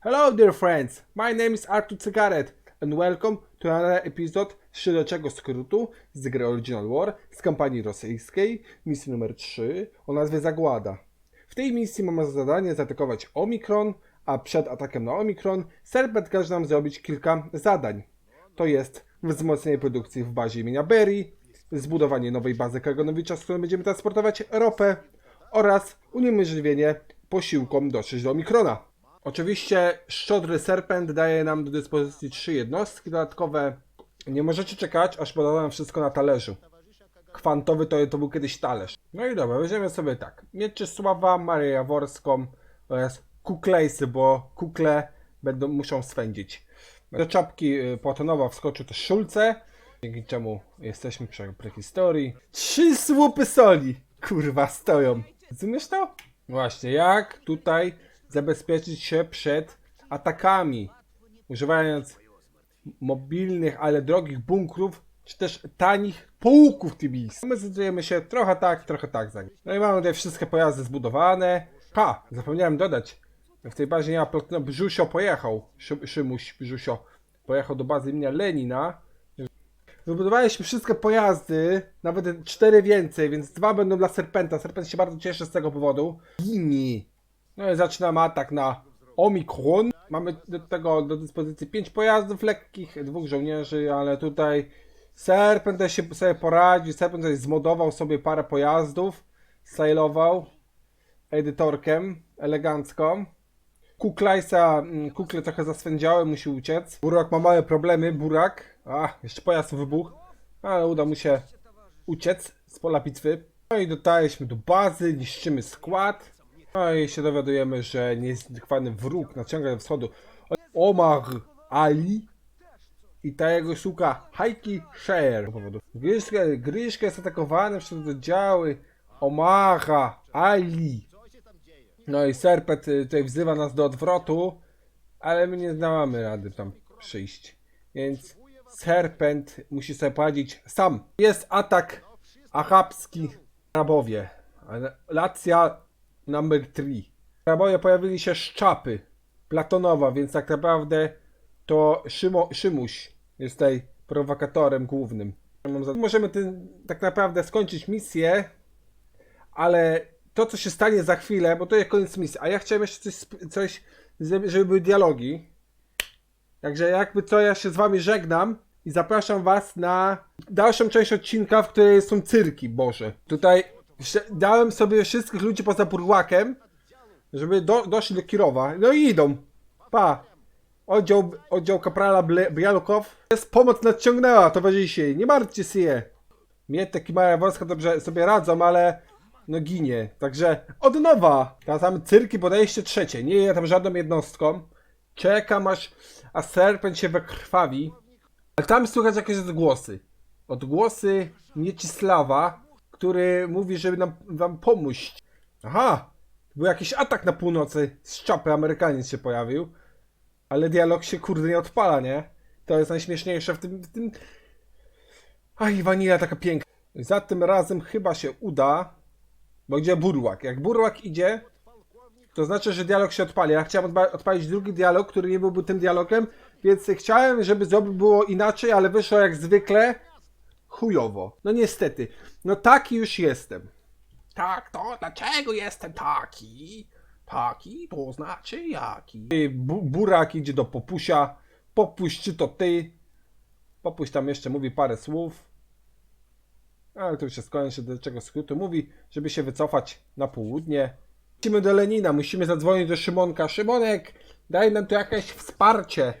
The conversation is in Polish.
Hello, dear friends. My name is Artur Cygaret, and welcome to another episode Śledczego Skrótu z gry Original War z kampanii rosyjskiej, misji numer 3 o nazwie Zagłada. W tej misji mamy za zadanie zaatakować Omikron, a przed atakiem na Omikron Serpent każe nam zrobić kilka zadań. To jest wzmocnienie produkcji w bazie imienia Berry, zbudowanie nowej bazy Kagonowicza, z którą będziemy transportować ropę oraz uniemożliwienie posiłkom dotrzeć do Omikrona. Oczywiście szczodry Serpent daje nam do dyspozycji trzy jednostki dodatkowe. Nie możecie czekać, aż podano nam wszystko na talerzu. Kwantowy to, to był kiedyś talerz. No i dobra, weźmiemy sobie tak. Mieczysława, Marię Jaworską oraz kuklejsy, bo kukle będą, muszą swędzić. Do czapki y, Płatonowa wskoczył też Szulce, dzięki czemu jesteśmy przy prehistorii. Trzy słupy soli, kurwa, stoją. Rozumiesz to? Właśnie, jak tutaj zabezpieczyć się przed atakami, używając mobilnych, ale drogich bunkrów, czy też tanich połuków tybijskich. My zdecydujemy się trochę tak, trochę tak zagrać. No i mamy tutaj wszystkie pojazdy zbudowane. Ha, zapomniałem dodać. W tej bazie nie ma platyna. Brzusio pojechał. Szy, Szymuś Brzusio pojechał do bazy imienia Lenina. Wybudowaliśmy wszystkie pojazdy, nawet cztery więcej, więc dwa będą dla Serpenta. Serpent się bardzo cieszy z tego powodu. Gini. No i zaczynamy atak na Omikron. Mamy do tego do dyspozycji pięć pojazdów lekkich, dwóch żołnierzy, ale tutaj Serpent też się sobie poradził. Serpent zmodował sobie parę pojazdów, stylował edytorkiem elegancko. Kuklajsa, mm, kukle trochę zaswędziały, musi uciec. Burak ma małe problemy, Burak. A, jeszcze pojazd wybuchł, ale uda mu się uciec z pola bitwy. No i dotarliśmy do bazy, niszczymy skład. No i się dowiadujemy, że niezlikwany wróg naciąga ze wschodu Omar Ali i ta jego suka Haiki Share. Gryszka, Gryszka jest atakowany przez oddziały Omara Ali. No i Serpet y, tutaj wzywa nas do odwrotu, ale my nie damy rady tam przyjść. Więc Serpent musi sobie poradzić sam. Jest atak achabski Arabowie. Lacja number 3. Arabowie pojawili się szczapy Platonowa, więc tak naprawdę to Szymo, Szymuś jest tutaj prowokatorem głównym. Możemy tym tak naprawdę skończyć misję, ale to, co się stanie za chwilę, bo to jest koniec misji, a ja chciałem jeszcze coś, coś żeby były dialogi. Także jakby co, ja się z wami żegnam i zapraszam was na dalszą część odcinka, w której są cyrki, Boże. Tutaj dałem sobie wszystkich ludzi poza Burłakiem, żeby do, doszli do Kirowa. No i idą. Pa. Oddział, oddział kaprala Bialukow. Jest pomoc nadciągnęła, towarzyszy. Nie martwcie się. Mietek i Maja Wolska dobrze sobie radzą, ale no ginie. Także od nowa. Mamy cyrki podejście trzecie. Nie jest tam żadną jednostką. Czekam aż, a serpent się wykrwawi. Ale tam słychać jakieś odgłosy. Odgłosy Miecisława, który mówi, żeby nam wam pomóc. Aha! Był jakiś atak na północy. Z czapy Amerykanin się pojawił. Ale dialog się kurde nie odpala, nie? To jest najśmieszniejsze w tym... W tym... Aj, wanila taka piękna. Za tym razem chyba się uda, bo idzie burłak. Jak burłak idzie, to znaczy, że dialog się odpali. Ja chciałem odpa- odpalić drugi dialog, który nie byłby tym dialogiem, więc chciałem, żeby zrobić było inaczej, ale wyszło jak zwykle chujowo. No niestety. No taki już jestem. Tak, to dlaczego jestem taki? Taki to znaczy jaki. Bu burak idzie do popusia. Popuś, czy to ty? Popuś tam jeszcze mówi parę słów. Ale to już się skończy, do czego skrótu. Mówi, żeby się wycofać na południe. Musimy do Lenina, musimy zadzwonić do Szymonka. Szymonek, daj nam tu jakieś wsparcie.